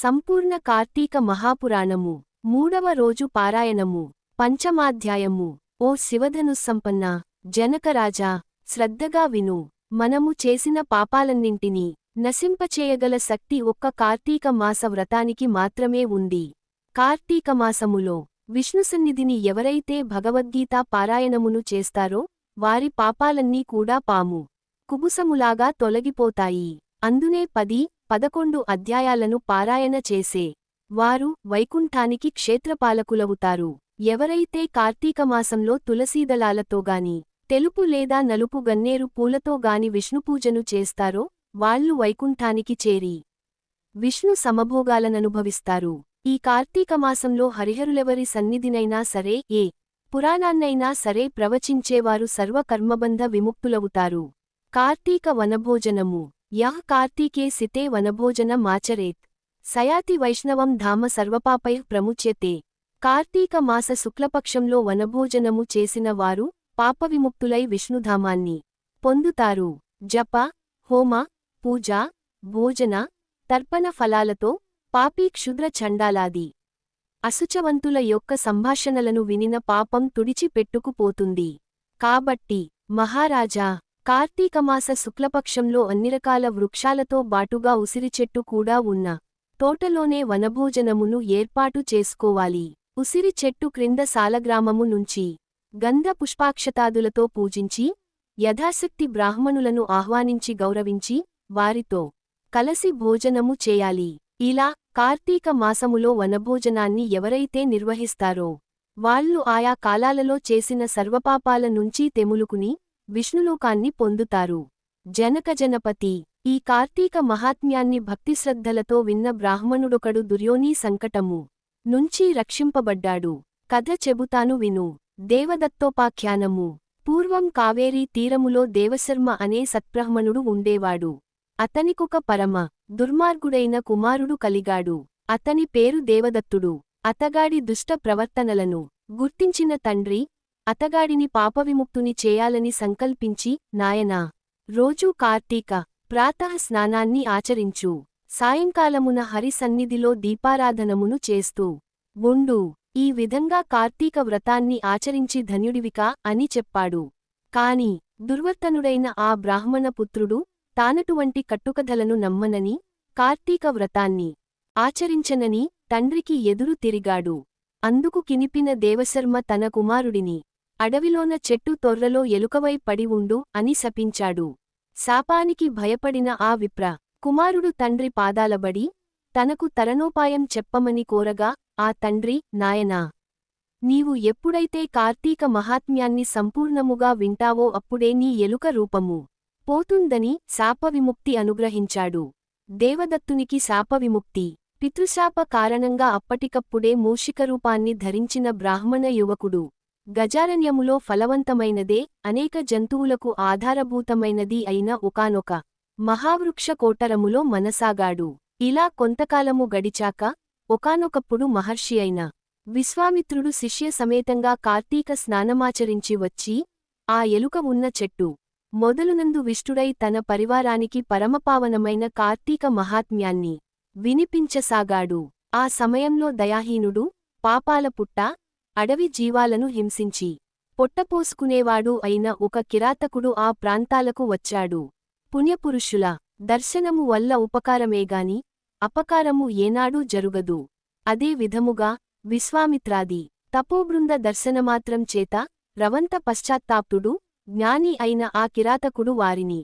సంపూర్ణ కార్తీక మహాపురాణము మూడవ రోజు పారాయణము పంచమాధ్యాయము. ఓ శివధనుస్సంపన్న జనకరాజా శ్రద్ధగా విను. మనము చేసిన పాపాలన్నింటినీ నశింపచేయగల శక్తి ఒక్క కార్తీక మాస వ్రతానికి మాత్రమే ఉంది. కార్తీక మాసములో విష్ణుసన్నిధిని ఎవరైతే భగవద్గీత పారాయణమును చేస్తారో వారి పాపాలన్నీ కూడా పాము కుబుసములాగా తొలగిపోతాయి. అందునే పది పదకొండు అధ్యాయాలను పారాయణ చేసే వారు వైకుంఠానికి క్షేత్రపాలకులవుతారు. ఎవరైతే కార్తీకమాసంలో తులసీదళాలతోగాని తెలుపు లేదా నలుపు గన్నేరు పూలతోగాని విష్ణుపూజను చేస్తారో వాళ్ళు వైకుంఠానికి చేరి విష్ణు సమభోగాలననుభవిస్తారు. ఈ కార్తీకమాసంలో హరిహరులెవరి సన్నిధినైనా సరే ఏ పురాణాన్నైనా సరే ప్రవచించేవారు సర్వకర్మబంధ విముక్తులవుతారు. కార్తీక వనభోజనము యహ్ కార్తీకే సితే వనభోజన మాచరేత్ సయాతి వైష్ణవం ధామ సర్వపాపై ప్రముచ్యతే. కార్తీక మాస శుక్లపక్షంలో వనభోజనము చేసిన వారు పాపవిముక్తులై విష్ణుధామాన్ని పొందుతారు. జప హోమ పూజ భోజన తర్పణ ఫలాలతో పాపీ క్షుద్ర చండాలాది అశుచవంతుల యొక్క సంభాషణలను వినిన పాపం తుడిచిపెట్టుకుపోతుంది. కాబట్టి మహారాజా కార్తీకమాస శుక్లపక్షంలో అన్ని రకాల వృక్షాలతో బాటుగా ఉసిరిచెట్టు కూడా ఉన్న తోటలోనే వనభోజనమును ఏర్పాటు చేసుకోవాలి. ఉసిరి చెట్టు క్రింద సాలగ్రామము నుంచి గంధ పుష్పాక్షతాదులతో పూజించి యథాశక్తి బ్రాహ్మణులను ఆహ్వానించి గౌరవించి వారితో కలసి భోజనము చేయాలి. ఇలా కార్తీక మాసములో వనభోజనాన్ని ఎవరైతే నిర్వహిస్తారో వాళ్ళు ఆయా కాలాలలో చేసిన సర్వపాపాల నుంచి తెములుకుని విష్ణులోకాన్ని పొందుతారు. జనకజనపతి ఈ కార్తీక మహాత్మ్యాన్ని భక్తిశ్రద్ధలతో విన్న బ్రాహ్మణుడొకడు దుర్యోనీ సంకటము నుంచి రక్షింపబడ్డాడు. కథ చెబుతాను విను. దేవదత్తోపాఖ్యానము. పూర్వం కావేరీ తీరములో దేవశర్మ అనే సత్బ్రహ్మణుడు ఉండేవాడు. అతనికొక పరమ దుర్మార్గుడైన కుమారుడు కలిగాడు. అతని పేరు దేవదత్తుడు. అతగాడి దుష్ట ప్రవర్తనలను గుర్తించిన తండ్రి అతగాడిని పాపవిముక్తుని చేయాలని సంకల్పించి నాయనా రోజూ కార్తీక ప్రాతః స్నానాన్ని ఆచరించు. సాయంకాలమున హరి సన్నిధిలో దీపారాధనమును చేస్తూ ఉండు. ఈ విధంగా కార్తీక వ్రతాన్ని ఆచరించి ధన్యుడివికా అని చెప్పాడు. కాని దుర్వర్తనుడైన ఆ బ్రాహ్మణ పుత్రుడు తానటువంటి కట్టుకథలను నమ్మనని కార్తీక వ్రతాన్ని ఆచరించనని తండ్రికి ఎదురు తిరిగాడు. అందుకు కినిపిన దేవశర్మ తన కుమారుడిని అడవిలోన చెట్టు తొర్రలో ఎలుకవై పడి ఉండు అని శపించాడు. శాపానికి భయపడిన ఆ విప్ర కుమారుడు తండ్రి పాదాలబడి తనకు తరణోపాయం చెప్పమని కోరగా ఆ తండ్రి నాయనా! నీవు ఎప్పుడైతే కార్తీక మహాత్మ్యాన్ని సంపూర్ణముగా వింటావో అప్పుడే నీ ఎలుక రూపము పోతుందని శాపవిముక్తి అనుగ్రహించాడు. దేవదత్తునికి శాపవిముక్తి. పితృశాప కారణంగా అప్పటికప్పుడే మూషికరూపాన్ని ధరించిన బ్రాహ్మణ యువకుడు గజారణ్యములో ఫలవంతమైనదే అనేక జంతువులకు ఆధారభూతమైనది అయిన ఒకానొక మహావృక్ష కోటరములో మనసాగాడు. ఇలా కొంతకాలము గడిచాక ఒకానొకప్పుడు మహర్షి అయిన విశ్వామిత్రుడు శిష్య సమేతంగా కార్తీక స్నానమాచరించి వచ్చి ఆ ఎలుక ఉన్న చెట్టు మొదలునందు విష్ణుడై తన పరివారానికి పరమపావనమైన కార్తీక మహాత్మ్యాన్ని వినిపించసాగాడు. ఆ సమయంలో దయాహీనుడు పాపాల పుట్ట అడవి జీవాలను హింసించి పొట్టపోసుకునేవాడు అయిన ఒక కిరాతకుడు ఆ ప్రాంతాలకు వచ్చాడు. పుణ్యపురుషుల దర్శనము వల్ల ఉపకారమేగాని అపకారము ఏనాడూ జరుగదు. అదే విధముగా విశ్వామిత్రాది తపోబృంద దర్శనమాత్రం చేత రవంత పశ్చాత్తాప్తుడు జ్ఞాని అయిన ఆ కిరాతకుడు వారిని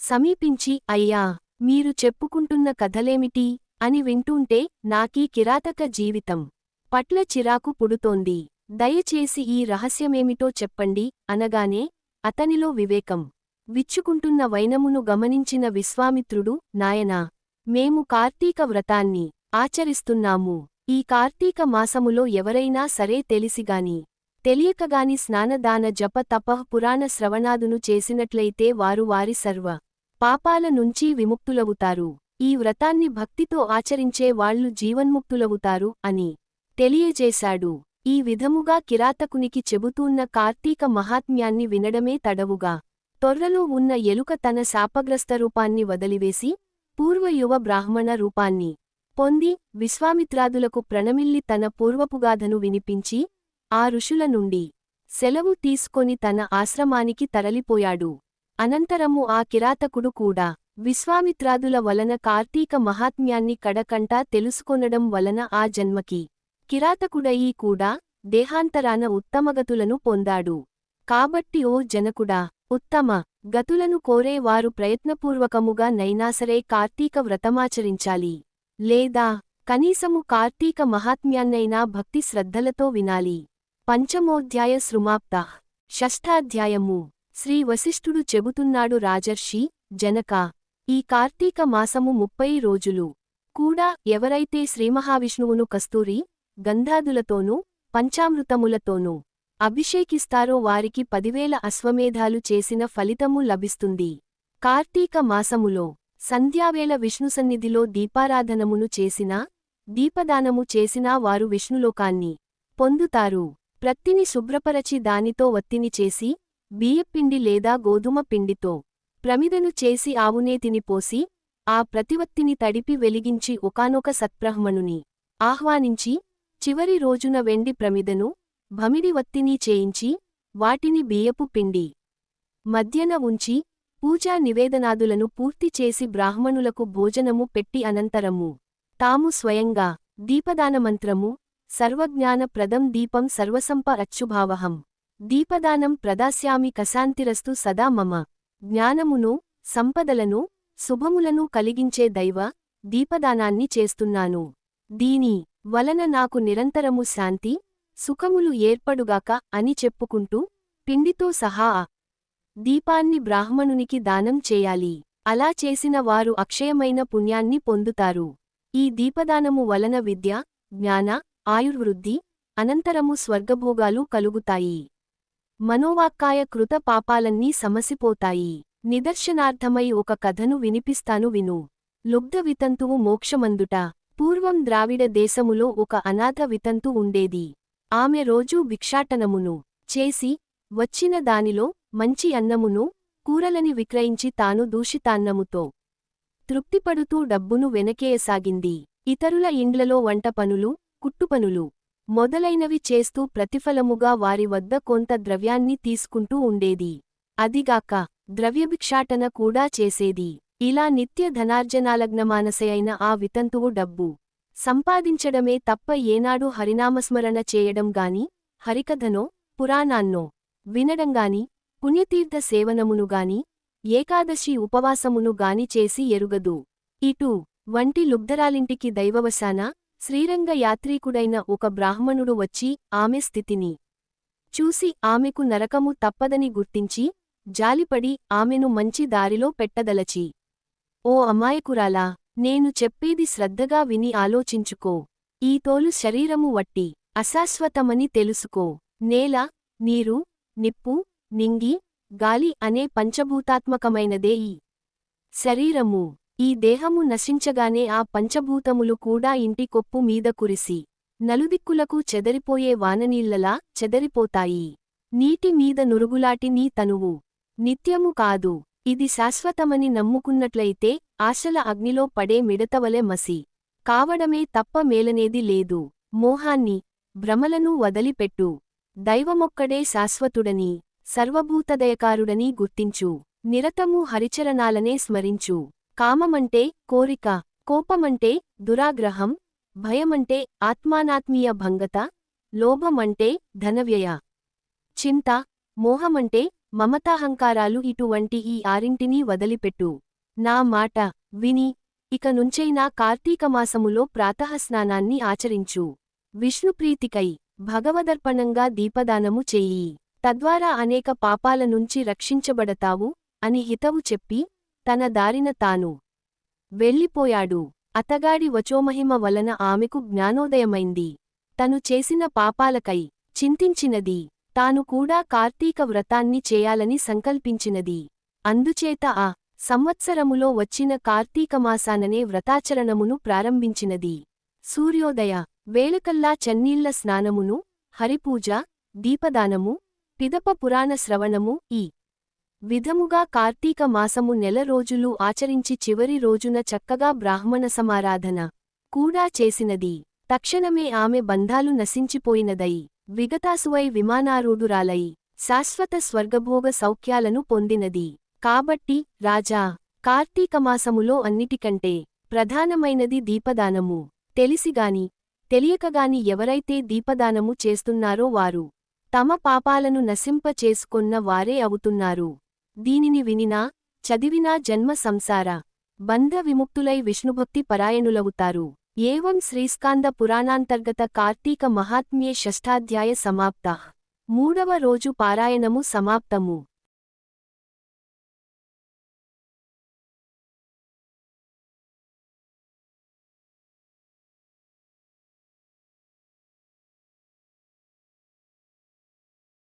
సమీపించి అయ్యా మీరు చెప్పుకుంటున్న కథలేమిటి? అని వింటుంటే నాకీ కిరాతక జీవితం. పట్ల చిరాకు పుడుతోంది. దయచేసి ఈ రహస్యమేమిటో చెప్పండి అనగానే అతనిలో వివేకం. విచ్చుకుంటున్న వైనమును గమనించిన విశ్వామిత్రుడు నాయనా మేము కార్తీక వ్రతాన్ని ఆచరిస్తున్నాము. ఈ కార్తీక మాసములో ఎవరైనా సరే తెలిసిగాని తెలియకగాని స్నానదాన జప తపః పురాణ శ్రవణాదును చేసినట్లయితే వారు వారి సర్వ పాపాల నుంచి విముక్తులవుతారు. ఈ వ్రతాన్ని భక్తితో ఆచరించే వాళ్ళు జీవన్ముక్తులవుతారు అని తెలియజేశాడు. ఈ విధముగా కిరాతకునికి చెబుతూన్న కార్తీక మహాత్మ్యాన్ని వినడమే తడవుగా. తొర్రలో ఉన్న ఎలుక తన శాపగ్రస్త రూపాన్ని వదిలివేసి పూర్వయువ బ్రాహ్మణ రూపాన్ని పొంది విశ్వామిత్రాదులకు ప్రణమిల్లి తన పూర్వపుగాధను వినిపించి ఆ ఋషుల నుండి సెలవు తీసుకొని తన ఆశ్రమానికి తరలిపోయాడు. అనంతరము ఆ కిరాతకుడు కూడా విశ్వామిత్రాదుల వలన కార్తీక మహాత్మ్యాన్ని కడకంటా తెలుసుకొనడం వలన ఆ జన్మకి కిరాతకుడయీ కూడా దేహాంతరాన ఉత్తమగతులను పొందాడు. కాబట్టి ఓ జనకుడా ఉత్తమ గతులను కోరే వారు ప్రయత్నపూర్వకముగా నైనాసరే కార్తీక వ్రతమాచరించాలి. లేదా కనీసము కార్తీక మహాత్మ్యాన్నైనా భక్తి శ్రద్ధలతో వినాలి. పంచమోధ్యాయ సృమాప్త. షష్ఠాధ్యాయము శ్రీ వశిష్ఠుడు చెబుతున్నాడు రాజర్షి జనక ఈ కార్తీక మాసము ముప్పై రోజులు. కూడా ఎవరైతే శ్రీమహావిష్ణువును కస్తూరి గంధాదులతోనూ పంచామృతములతోనూ అభిషేకిస్తారో వారికి పదివేల అశ్వమేధాలు చేసిన ఫలితము లభిస్తుంది. కార్తీక మాసములో సంధ్యావేళ విష్ణుసన్నిధిలో దీపారాధనమును చేసినా దీపదానము చేసినా వారు విష్ణులోకాన్ని పొందుతారు. ప్రత్తిని శుభ్రపరచి దానితో వత్తిని చేసి బియ్యపిండి లేదా గోధుమ పిండితో ప్రమిదను చేసి ఆవునేతిని పోసి ఆ ప్రతివత్తిని తడిపి వెలిగించి ఒకానొక సత్బ్రహ్మణుని ఆహ్వానించి చివరి రోజున వెండి ప్రమిదను భమిడి వత్తిని చేయించి వాటిని బియ్యపు పిండి మధ్యన ఉంచి పూజా నివేదనాదులను పూర్తి చేసి బ్రాహ్మణులకు భోజనము పెట్టి అనంతరము తాము స్వయంగా దీపదానమంత్రము సర్వజ్ఞానప్రదం దీపం సర్వసంప అచ్చుభావహం దీపదానం ప్రదాస్యామి కశాంతిరస్తు సదా మమ జ్ఞానమును సంపదలను శుభములను కలిగించే దైవ దీపదానాన్ని చేస్తున్నాను. దీని వలన నాకు నిరంతరము శాంతి సుఖములు ఏర్పడుగాక అని చెప్పుకుంటూ పిండితో సహా దీపాన్ని బ్రాహ్మణునికి దానం చేయాలి. అలా చేసిన వారు అక్షయమైన పుణ్యాన్ని పొందుతారు. ఈ దీపదానము వలన విద్య జ్ఞాన ఆయుర్వృద్ధి అనంతరము స్వర్గభోగాలు కలుగుతాయి. మనోవాక్కాయ కృత పాపాలన్నీ సమసిపోతాయి. నిదర్శనార్థమై ఒక కథను వినిపిస్తాను విను. లుబ్ధ వితంతువు మోక్షమందుట. పూర్వం ద్రావిడ దేశములో ఒక అనాథ వితంతు ఉండేది. ఆమె రోజూ భిక్షాటనమును చేసి వచ్చిన దానిలో మంచి అన్నమును కూరలని విక్రయించి తాను దూషితాన్నముతో తృప్తిపడుతూ డబ్బును వెనకేయసాగింది. ఇతరుల ఇండ్లలో వంట పనులు కుట్టుపనులు మొదలైనవి చేస్తూ ప్రతిఫలముగా వారి వద్ద కొంత ద్రవ్యాన్ని తీసుకుంటూ ఉండేది. అదిగాక ద్రవ్యభిక్షాటన కూడా చేసేది. ఇలా నిత్య ధనార్జనాలగ్నమానసయైన ఆ వితంతువు డబ్బు సంపాదించడమే తప్ప ఏనాడు హరినామస్మరణ చేయడం గాని హరికథనో పురాణాన్నో వినడంగాని పుణ్యతీర్థ సేవనమునుగాని ఏకాదశి ఉపవాసమును గాని చేసి ఎరుగదు. ఇటు వంటి లుబ్ధరాలింటికి దైవవశాన శ్రీరంగ యాత్రీకుడైన ఒక బ్రాహ్మణుడు వచ్చి ఆమె స్థితిని చూసి ఆమెకు నరకము తప్పదని గుర్తించి జాలిపడి ఆమెను మంచి దారిలో పెట్టదలచి ఓ అమాయకురాలా నేను చెప్పేది శ్రద్ధగా విని ఆలోచించుకో. ఈ తోలు శరీరము వట్టి అశాశ్వతమని తెలుసుకో. నేల నీరు నిప్పు నింగి గాలి అనే పంచభూతాత్మకమైనదే ఈ శరీరము. ఈ దేహము నశించగానే ఆ పంచభూతములు కూడా ఇంటి కొప్పు మీద కురిసి నలుదిక్కులకు చెదరిపోయే వాననీళ్ళలా చెదరిపోతాయి. నీటి మీద నురుగులాటి నీ తనువు. నిత్యము కాదు. ఇది శాశ్వతమని నమ్ముకున్నట్లయితే ఆశల అగ్నిలో పడే మిడతవలె మసి కావడమే తప్ప మేలనేది లేదు. మోహాన్ని భ్రమలను వదిలిపెట్టు. దైవమొక్కడే శాశ్వతుడని సర్వభూతదయకారుడని గుర్తించు. నిరతము హరిచరణాలనే స్మరించు. కామమంటే కోరిక కోపమంటే దురాగ్రహం భయమంటే ఆత్మానాత్మీయ భంగత లోభమంటే ధనవ్యయ. చింత మోహమంటే మమతాహంకారాలు ఇటువంటి ఈ ఆరింటినీ వదిలిపెట్టు. నా మాట విని ఇక నుంచైనా కార్తీకమాసములో ప్రాతఃస్నానాన్ని ఆచరించు. విష్ణుప్రీతికై భగవదర్పణంగా దీపదానము చెయ్యి తద్వారా అనేక పాపాల నుంచి రక్షించబడతావు అని హితవు చెప్పి తన దారిన తాను వెళ్ళిపోయాడు. అతగాడి వచోమహిమ వలన ఆమెకు జ్ఞానోదయమైంది. తను చేసిన పాపాలకై చింతించినది. తాను కూడా కార్తీక వ్రతాన్ని చేయాలని సంకల్పించినది. అందుచేత ఆ సంవత్సరములో వచ్చిన కార్తీకమాసాననే వ్రతాచరణమును ప్రారంభించినది. సూర్యోదయ వేళకల్లా చన్నీళ్ళ స్నానమును హరిపూజ దీపదానము పిదప పురాణ శ్రవణము ఈ విధముగా కార్తీక మాసము నెల రోజులు ఆచరించి చివరి రోజున చక్కగా బ్రాహ్మణ సమారాధన కూడా చేసినది. తక్షణమే ఆమె బంధాలు నశించిపోయినదై విగతాసువై విమానారూఢురాలై శాశ్వత స్వర్గభోగ సౌఖ్యాలను పొందినది. కాబట్టి రాజా కార్తీకమాసములో అన్నిటికంటే ప్రధానమైనది దీపదానము. తెలిసిగాని తెలియకగాని ఎవరైతే దీపదానము చేస్తున్నారో వారు తమ పాపాలను నశింప చేసుకొన్న వారే అవుతున్నారు. దీనిని వినినా చదివినా జన్మ సంసార బంధ విముక్తులై విష్ణుభక్తి పరాయణులవుతారు. ఏవం శ్రీస్కాంద పురాణాంతర్గత కార్తీక మహాత్మ్యే షష్ఠాధ్యాయ సమాప్త. మూడవ రోజు పారాయణము సమాప్తము.